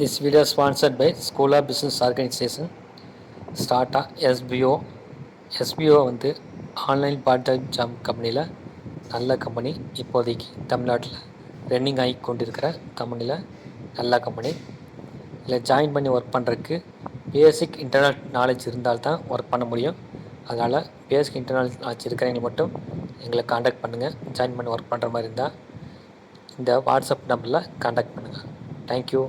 This video is sponsored by School of Business Organization, SBO SBO வந்து online part time job கம்பெனியில் நல்ல company இப்போதைக்கு தமிழ்நாட்டில் running ஆகி கொண்டிருக்கிற கம்பெனியில் நல்ல கம்பெனி இதில் ஜாயின் பண்ணி ஒர்க் பண்ணுறதுக்கு பேசிக் இன்டர்னல் நாலேஜ் இருந்தால்தான் ஒர்க் பண்ண முடியும். அதனால் பேசிக் இன்டர்னல் நாலேஜ் இருக்கிறவங்க மட்டும் எங்களை காண்டாக்ட் பண்ணுங்கள் ஜாயின் பண்ணி ஒர்க் பண்ணுற மாதிரி இருந்தால் இந்த வாட்ஸ்அப் நம்பரில் காண்டாக்ட் பண்ணுங்கள் தேங்க்யூ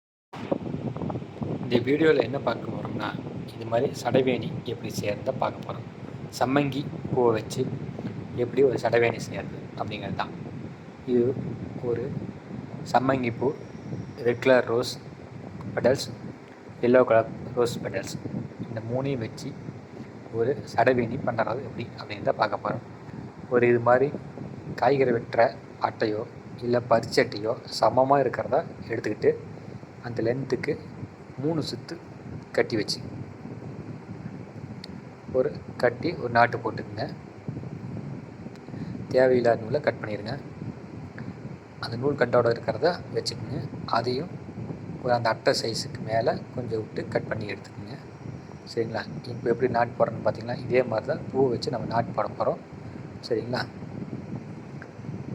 இந்த வீடியோவில் என்ன பார்க்க போகிறோம்னா இது மாதிரி சடவேணி எப்படி செய்யறத பார்க்க போகிறோம் சம்மங்கி பூவை வச்சு எப்படி ஒரு சடவேணி செய்யறது அப்படிங்கிறது தான். இது ஒரு சம்மங்கி பூ red colour rose petals yellow colour rose petals இந்த மூணையும் வச்சு ஒரு சடவேணி பண்ணுறது எப்படி அப்படிங்கிறத பார்க்க போகிறோம் ஒரு இது மாதிரி காய்கறி வெட்டுற அட்டையோ இல்லை பரிச்சட்டையோ சமமாக இருக்கிறதா எடுத்துக்கிட்டு அந்த லென்த்துக்கு மூணு சுத்து கட்டி வச்சு. ஒரு கட்டி ஒரு நாட்டு போட்டுக்குங்க. தேவையில்லாத நூலை கட் பண்ணிடுங்க அந்த நூல் கட்டோட இருக்கிறத வச்சுக்கோங்க. அதையும் ஒரு அந்த அட்டை சைஸுக்கு மேலே கொஞ்சம் விட்டு கட் பண்ணி எடுத்துக்கோங்க. சரிங்களா? இப்போ எப்படி நாட்டு போடுறோன்னு பார்த்தீங்கன்னா இதே மாதிரி தான் பூ வச்சு நம்ம நாட்டு போட போகிறோம் சரிங்களா?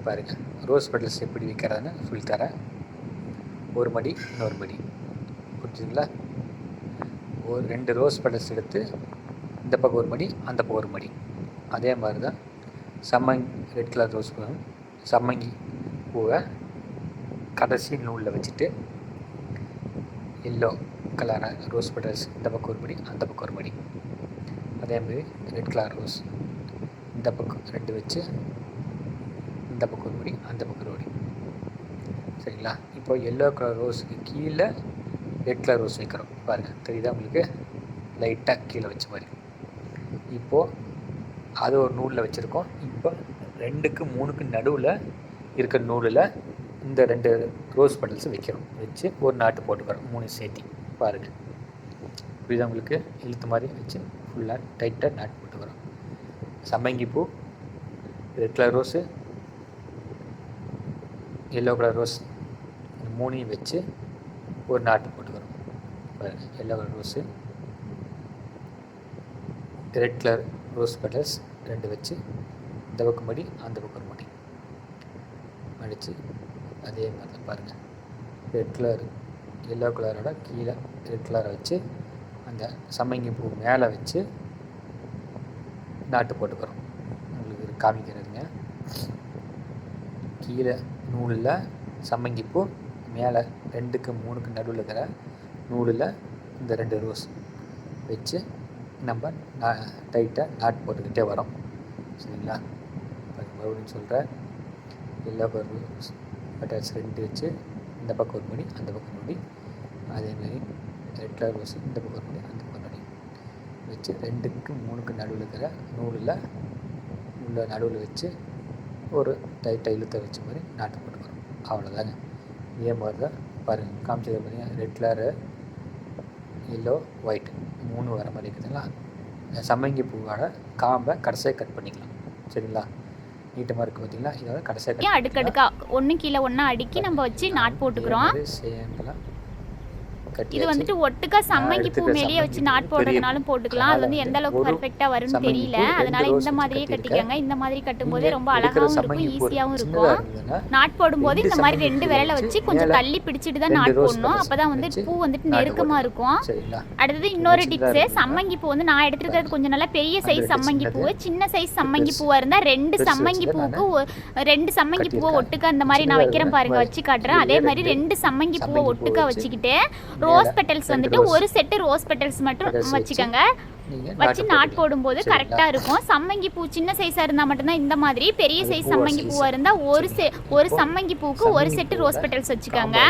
பாருங்கள் ரோஸ் பெட்டல்ஸ் எப்படி விற்கிறதுன்னு சொல்லி தரேன் ஒரு மடி இன்னொரு மடி. புரிஞ்சுங்களா ஒரு ரெண்டு ரோஸ் பெட்டல்ஸ் எடுத்து இந்த பக்கம் ஒரு மடி அந்த பக்கம் ஒரு மடி. அதே மாதிரி தான் சம்மங்கி ரெட் கலர் ரோஸ் சம்மங்கி பூவை கடைசி நூலில் வச்சுட்டு எல்லோ கலரான ரோஸ் பெட்டல்ஸ் இந்த பக்கம் ஒரு மடி அந்த பக்கம் ஒரு மடி. அதே மாதிரி ரெட் கலர் ரோஸ் இந்த பக்கம் ரெண்டு வச்சு இந்த பக்கம் ஒரு மடி அந்த பக்கம் ஒரு மடி. சரிங்களா? இப்போ எல்லோ கலர் ரோஸுக்கு கீழே ரெட் கலர் ரோஸ் வைக்கிறோம். பாருங்கள் தெரியுதா உங்களுக்கு? லைட்டாக கீழே வச்ச மாதிரி. இப்போது அது ஒரு நூலில் வச்சுருக்கோம். இப்போ ரெண்டுக்கு மூணுக்கு நடுவில் இருக்கிற நூலில் இந்த ரெண்டு ரோஸ் பட்டல்ஸ் வைக்கிறோம். வச்சு ஒரு நாட்டு போட்டுக்கிறோம். மூணு சேர்த்தி. பாருங்கள் புரியுதா உங்களுக்கு? இழுத்து மாதிரி வச்சு ஃபுல்லாக டைட்டாக நாட்டு போட்டுக்கிறோம். சம்மங்கி பூ red colour rose yellow colour rose மூணையும் வச்சு ஒரு நாட்டு போட்டுக்கிறோம் பாருங்கள் yellow colour rose red colour rose petals ரெண்டு வச்சு இந்த பக்கம் மடி அந்த பக்கம் மடி. மடித்து அதே மாதிரி தான் பாருங்கள் ரெட் கலர் எல்லோ கலரோட கீழே ரெட் கலரை வச்சு அந்த சம்மங்கி பூ மேலே வச்சு நாட்டு போட்டுக்கிறோம் உங்களுக்கு காமிக்கிறதுங்க. கீழே நூலில் சம்மங்கிப்பூ மேலே ரெண்டுக்கு மூணுக்கு நடுவில் இருக்கிற நூலில் இந்த ரெண்டு ரோஸ் வச்சு நம்ம நா டைட்டாக நாட் போட்டுக்கிட்டே வரோம். சரிங்களா? மறுபடியும் சொல்கிறேன் எல்லா ரோஸ் பட்டாஸ் ரெண்டு வச்சு இந்த பக்கம் ஒரு மணி அந்த பக்கம் ஒரு மணி அதேமாரி ரெட் கலர் ரோஸ் இந்த பக்கம் ஒரு மணி அந்த பக்கம் ஒரு மணி வச்சு ரெண்டுக்கு மூணுக்கு நடுவில் இருக்கிற நூலில் உள்ள நடுவில் வச்சு ஒரு டைட்டாக இழுத்த வச்ச மாதிரி நாட்டு போட்டுக்கிறோம். அவ்வளோதாங்க. இதே மாதிரி தான். பாருங்கள் காமிச்சது பார்த்தீங்கன்னா ரெட் கலரு எல்லோ ஒயிட் மூணு வர மாதிரி இருக்குதுங்களா சம்மங்கி பூவோட காம்பை கடைசியாக கட் பண்ணிக்கலாம். சரிங்களா? நீட்டமாக இருக்குது பார்த்தீங்களா இதோட கடைசியாக அடுக்கடுக்கா? ஒன்று கீழே ஒன்றா அடுக்கி நம்ம வச்சு நாட் போட்டுக்கிறோம். சேம்பெல்லாம் இது வந்துட்டு ஒட்டுக்கா சம்மங்கி பூ மேலேயே வச்சு நாட் போடுறதுனாலும் போட்டுக்கலாம். அது வந்து எந்த அளவுக்கு பர்ஃபெக்டா வரும்னு தெரியல. அதனால இந்த மாதிரியே கட்டிக்கங்க. இந்த மாதிரி கட்டும்போதே ரொம்ப அழகாவும் இருக்கும் ஈஸியாவும் இருக்கும். நாட் போடும்போது இந்த மாதிரி ரெண்டு விரல வச்சு கொஞ்சம் தள்ளி பிடிச்சிட்டு தான் நாட் போடணும். அப்பதான் வந்து பூ வந்துட்டு நெருக்கமா இருக்கும். அடுத்தது இன்னொரு டிப்ஸு சம்மங்கி பூ வந்து நான் எடுத்துருக்கிறது கொஞ்சம் நல்லா பெரிய சைஸ் சம்மங்கி பூ சின்ன சைஸ் சம்மங்கி பூவா இருந்தா ரெண்டு சம்மங்கி பூவுக்கு ரெண்டு சம்மங்கி பூவை ஒட்டுக்கா அந்த மாதிரி நான் வைக்கிறேன் பாருங்க வச்சு காட்டுறேன். அதே மாதிரி ரெண்டு சம்மங்கி பூவை ஒட்டுக்கா வச்சுக்கிட்டு ரோஸ் பெட்டல்ஸ் வந்துட்டு ஒரு செட்டு ரோஸ் பெட்டல்ஸ் மட்டும் வச்சுக்கோங்க. வச்சு நாட். போடும்போது? கரெக்டாக இருக்கும். சம்மங்கி பூ சின்ன சைஸாக இருந்தால் மட்டும்தான் இந்த மாதிரி பெரிய சைஸ் சம்மங்கி. பூவாக இருந்தால் ஒரு செ ஒரு சம்மங்கி பூவுக்கு ஒரு செட்டு ரோஸ் பெட்டல்ஸ் வச்சுக்கோங்க.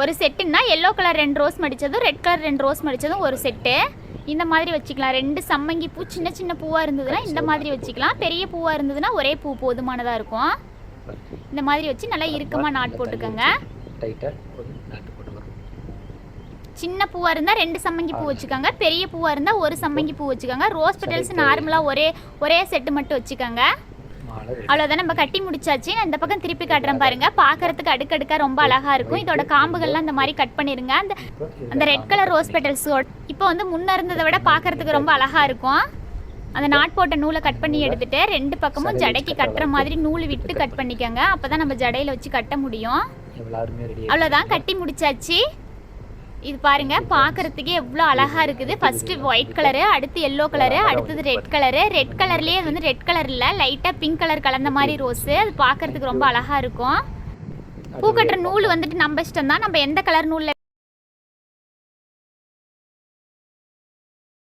ஒரு செட்டுன்னா எல்லோ கலர் ரெண்டு ரோஸ் மடிச்சதும் ரெட் கலர் ரெண்டு ரோஸ் மடிச்சதும் ஒரு செட்டு இந்த மாதிரி வச்சுக்கலாம். ரெண்டு சம்மங்கி பூ சின்ன சின்ன பூவாக இருந்ததுன்னா இந்த மாதிரி வச்சுக்கலாம். பெரிய பூவாக இருந்ததுன்னா ஒரே பூ போதுமானதாக இருக்கும். இந்த மாதிரி வச்சு நல்லா இறுக்கமாக நாட் போட்டுக்கோங்க டைட்டா ஒரு நாட்டு போட்டு வரும் சின்ன பூவாக இருந்தால் ரெண்டு சம்மங்கி பூ வச்சுக்கோங்க. பெரிய பூவாக இருந்தால் ஒரு சம்மங்கி பூ வச்சுக்கோங்க. ரோஸ் பெட்டல்ஸ் நார்மலாக ஒரே ஒரே செட்டு மட்டும் வச்சுக்கோங்க. அவ்வளோதான் நம்ம கட்டி முடிச்சாச்சு. நான் இந்த பக்கம் திருப்பி காட்டுறேன் பாருங்க. பார்க்கறதுக்கு அடுக்கடுக்கா ரொம்ப அழகா இருக்கும். இதோட காம்புகள்லாம் இந்த மாதிரி கட் பண்ணிருங்க. அந்த அந்த ரெட் கலர் ரோஸ் பெட்டல்ஸோட இப்போ வந்து முன்ன இருந்ததை விட பார்க்கறதுக்கு ரொம்ப அழகா இருக்கும். அந்த நாட் போட்ட நூலை கட் பண்ணி எடுத்துட்டு ரெண்டு பக்கமும் ஜடைக்கு கட்டுற மாதிரி நூல் விட்டு கட் பண்ணிக்கோங்க. அப்பதான் நம்ம ஜடையில வச்சு கட்ட முடியும். அவ்வளோதான் கட்டி முடிச்சாச்சு. இது பாருங்க பார்க்கறதுக்கே எவ்வளோ அழகா இருக்குது. ஃபர்ஸ்ட் ஒயிட் கலரு அடுத்து எல்லோ கலரு அடுத்தது ரெட் கலரு ரெட் கலர்லயே வந்து ரெட் கலர் இல்ல லைட்டா பிங்க் கலர் கலந்த மாதிரி ரோஸு அது பார்க்கறதுக்கு ரொம்ப அழகா இருக்கும். பூ கட்டுற நூல் வந்துட்டு நம்ம இஷ்டம் தான் நம்ம எந்த கலர் நூல்ல